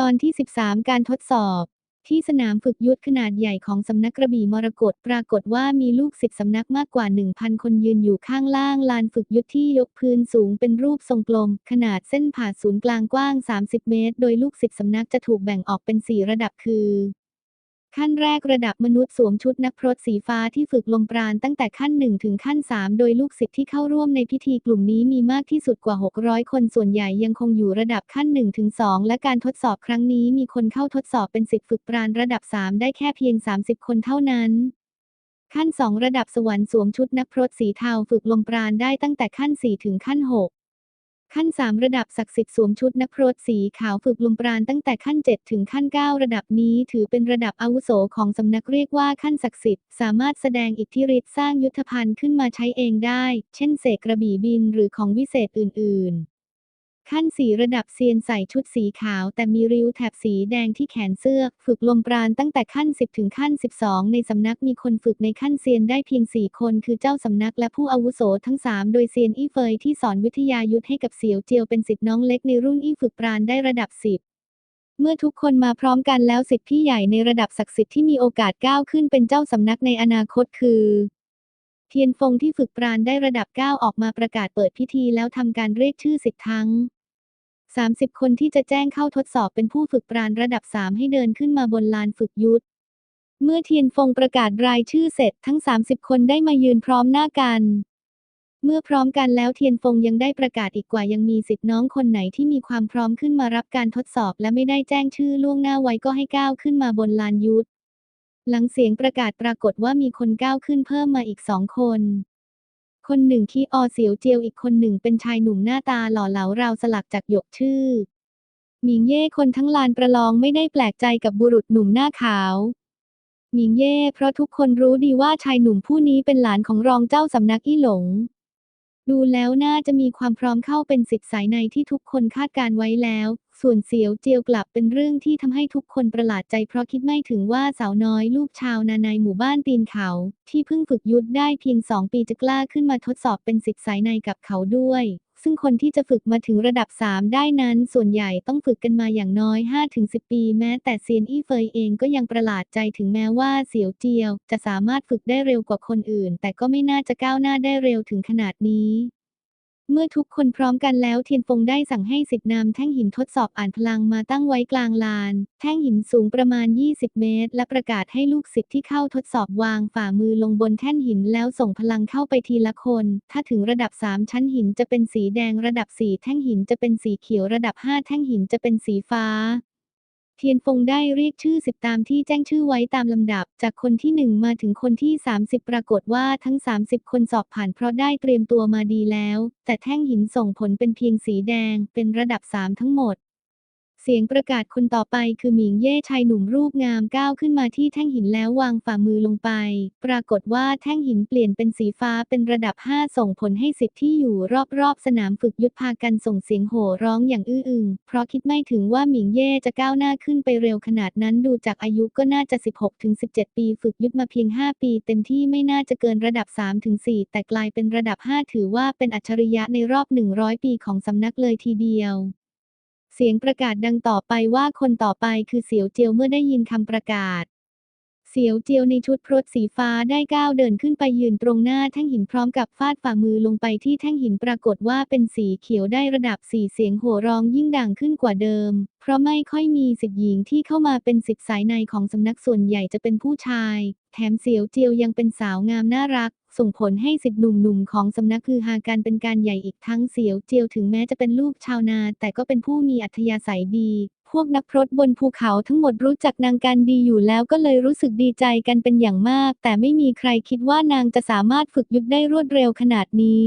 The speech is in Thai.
ตอนที่ 13 การทดสอบ ที่สนามฝึกยุทธขนาดใหญ่ของสำนักกระบี่มรกตปรากฏว่ามีลูกศิษย์สำนักมากกว่า 1,000 คนยืนอยู่ข้างล่างลานฝึกยุทธที่ยกพื้นสูงเป็นรูปทรงกลม ขนาดเส้นผ่าศูนย์กลางกว้าง 30 เมตร โดยลูกศิษย์สำนักจะถูกแบ่งออกเป็น 4 ระดับคือ ขั้นแรกระดับมนุษย์สวมชุดนักพรตสีฟ้าที่ฝึกลมปราณตั้งแต่ขั้น 1 ถึงขั้น 3 โดยลูกศิษย์ที่เข้าร่วมในพิธีกลุ่มนี้มีมากที่สุดกว่า 600 คนส่วนใหญ่ยังคงอยู่ระดับขั้น 1 ถึง 2 และการทดสอบครั้งนี้มีคนเข้าทดสอบเป็นสิทธิฝึกปราณระดับ 3 ได้แค่เพียง 30 คนเท่านั้นขั้น 2 ระดับสวรรค์สวมชุดนักพรตสีเทาฝึกลมปราณได้ตั้งแต่ขั้น 4 ถึงขั้น 6 ขั้น 3 ระดับศักดิ์สิทธิ์สวมชุดนักพรตสีขาวฝึกลมปราณตั้งแต่ขั้น 7 ถึงขั้น 9 ระดับนี้ถือเป็นระดับอาวุโสของสำนักเรียกว่าขั้นศักดิ์สิทธิ์สามารถแสดงอิทธิฤทธิ์สร้างยุทธภัณฑ์ขึ้นมาใช้เองได้ เช่นเสกกระบี่บินหรือของวิเศษอื่น ๆ ขั้น4ระดับเซียนใส่ชุดสีขาวแต่มีริ้วแถบสีแดงที่แขนเสื้อ ฝึกลมปราณตั้งแต่ขั้น 10 ถึงขั้น 12 ในสำนักมีคนฝึกในขั้นเซียนได้เพียง 4 คนคือเจ้าสำนักและผู้อาวุโสทั้ง 3 โดยเซียนอี้เฟยที่สอนวิทยายุทธให้กับเสียวเจียวเป็นสิทธิ์น้องเล็กในรุ่นอี้ฝึกปราณได้ระดับ 10เมื่อทุกคนมาพร้อมกันแล้วสิทธิพี่ใหญ่ในระดับศักดิ์สิทธิ์ที่มีโอกาสก้าวขึ้นเป็นเจ้าสำนักในอนาคตคือ เทียนฟงที่ฝึกปราณได้ระดับ 9 ออกมาประกาศเปิดพิธีแล้วทำการเรียกชื่อสิทธิ์ทั้ง 30 คนที่จะแจ้งเข้าทดสอบเป็นผู้ฝึกปราณระดับ 3 ให้เดินขึ้นมาบนลานฝึกยุทธ เมื่อเทียนฟงประกาศรายชื่อเสร็จทั้ง 30 คนได้มายืนพร้อมหน้ากัน เมื่อพร้อมกันแล้วเทียนฟงยังได้ประกาศอีกกว่ายังมีสิทธิ์น้องคนไหนที่มีความพร้อมขึ้นมารับการทดสอบและไม่ได้แจ้งชื่อล่วงหน้าไว้ก็ให้ก้าวขึ้นมาบนลานยุทธ หลังเสียงประกาศปรากฏว่ามีคนก้าวขึ้นเพิ่มมาอีกสองคน คนหนึ่งคีออเสียวเจียวอีกคนหนึ่งเป็นชายหนุ่มหน้าตาหล่อเหลาราวสลักจากหยกชื่อ หมิงเย่คนทั้งลานประลองไม่ได้แปลกใจกับบุรุษหนุ่มหน้าขาวหมิงเย่เพราะทุกคนรู้ดีว่าชายหนุ่มผู้นี้เป็นหลานของรองเจ้าสำนักอี้หลง ดูแล้วน่าจะมีความพร้อมเข้าเป็นสิทธิสายในที่ทุกคนคาดการไว้แล้ว ส่วนเสียวเจียวกลับเป็นเรื่องที่ทำให้ทุกคนประหลาดใจเพราะคิดไม่ถึงว่าสาวน้อยลูกชาวนาในหมู่บ้านตีนเขา ที่เพิ่งฝึกยุทธได้เพียงสองปีจะกล้าขึ้นมาทดสอบเป็นสิทธิสายในกับเขาด้วย ซึ่งคนที่จะฝึกมาถึงระดับ 3 ได้นั้น ส่วนใหญ่ต้องฝึกกันมาอย่างน้อย 5-10 ปี แม้แต่เซียนอี้เฟยเองก็ยังประหลาดใจถึงแม้ว่าเสียวเจียว จะสามารถฝึกได้เร็วกว่าคนอื่น แต่ก็ไม่น่าจะก้าวหน้าได้เร็วถึงขนาดนี้ เมื่อทุกคนพร้อมกันแล้วเทียนฟงได้สั่งให้สิทธินำแท่งหินทดสอบอ่านพลังมาตั้งไว้กลางลาน แท่งหินสูงประมาณ 20 เมตร และประกาศให้ลูกศิษย์ที่เข้าทดสอบวางฝ่ามือลงบนแท่นหินแล้วส่งพลังเข้าไปทีละคน ถ้าถึงระดับ 3 ชั้นหินจะเป็นสีแดงระดับ 4 แท่งหินจะเป็นสีเขียวระดับ 5 แท่งหินจะเป็นสีฟ้า เทียนฟงได้เรียกชื่อสิบตามที่แจ้งชื่อไว้ตามลำดับ จากคนที่ 1 มาถึงคนที่ 30 ปรากฏว่าทั้ง 30 คนสอบผ่านเพราะได้เตรียมตัวมาดีแล้ว แต่แท่งหินส่งผลเป็นเพียงสีแดง เป็นระดับ 3 ทั้งหมด เสียงประกาศคนต่อไปคือหมิงเย่ชายหนุ่มรูปงามก้าวขึ้นมาที่แท่งหินแล้ววางฝ่ามือลงไป ปรากฏว่าแท่งหินเปลี่ยนเป็นสีฟ้าเป็นระดับ 5 ส่งผลให้สิทธิ์ที่อยู่รอบๆ สนามฝึกยุทธพากันส่งเสียงโห่ร้องอย่างอื้ออึง เพราะคิดไม่ถึงว่าหมิงเย่จะก้าวหน้าขึ้นไปเร็วขนาดนั้นดูจากอายุก็น่าจะ 16-17 ปีฝึกยุทธมาเพียง 5 ปีเต็มที่ไม่น่าจะเกินระดับ 3-4 แต่กลายเป็นระดับ 5 ถือว่าเป็นอัจฉริยะในรอบ 100 ปีของสำนักเลยทีเดียว สียงประกาศดังต่อไปว่าคนต่อไปคือเสียวเจียวเมื่อได้ยินคำประกาศ เสียวเจียวในชุดพรตสีฟ้าได้ก้าวเดินขึ้นไปยืนตรงหน้าแท่งหินพร้อมกับฟาดฝ่ามือลงไปที่แท่งหินปรากฏว่าเป็นสีเขียวได้ระดับสี่เสียงโห่ร้องยิ่งดังขึ้นกว่าเดิม เพราะไม่ค่อยมีสิทธิ์หญิงที่เข้ามาเป็นสิทธิ์สายในของสำนักส่วนใหญ่จะเป็นผู้ชาย แถมเสียวเจียวยังเป็นสาวงามน่ารัก ส่งผลให้สิทธิ์หนุ่มๆของสำนักคือฮาการเป็นการใหญ่อีกทั้งเสียวเจียวถึงแม้จะเป็นลูกชาวนา แต่ก็เป็นผู้มีอัธยาศัยดี พวกนักพรตบนภูเขาทั้งหมดรู้จักนางการดีอยู่แล้วก็เลยรู้สึกดีใจกันเป็นอย่างมาก แต่ไม่มีใครคิดว่านางจะสามารถฝึกยุทธได้รวดเร็วขนาดนี้